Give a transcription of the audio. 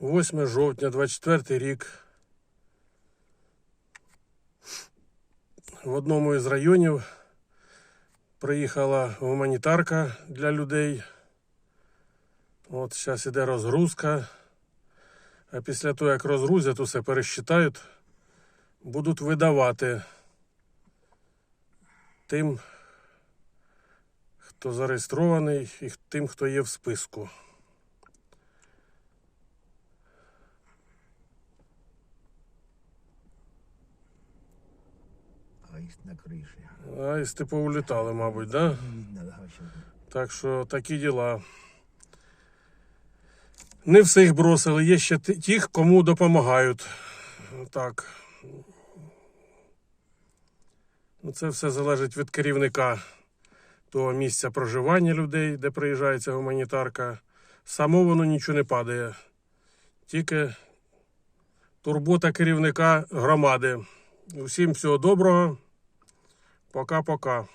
8 жовтня, 24 рік. В одному із районів приїхала гуманітарка для людей. От зараз іде розгрузка. А після того, як розгрузять, усе пересчитають, будуть видавати тим, хто зареєстрований, і тим, хто є в списку. Аист на крыше. А із типу улітали, мабуть, да? Да. Так що такі діла. Не всіх бросили, є ще ті- тих, кому допомагають. Так. Ну, це все залежить від керівника того місця проживання людей, де приїжджає ця гуманітарка. Само воно нічого не падає. Тільки турбота керівника громади. Усім всього доброго. Пока-пока.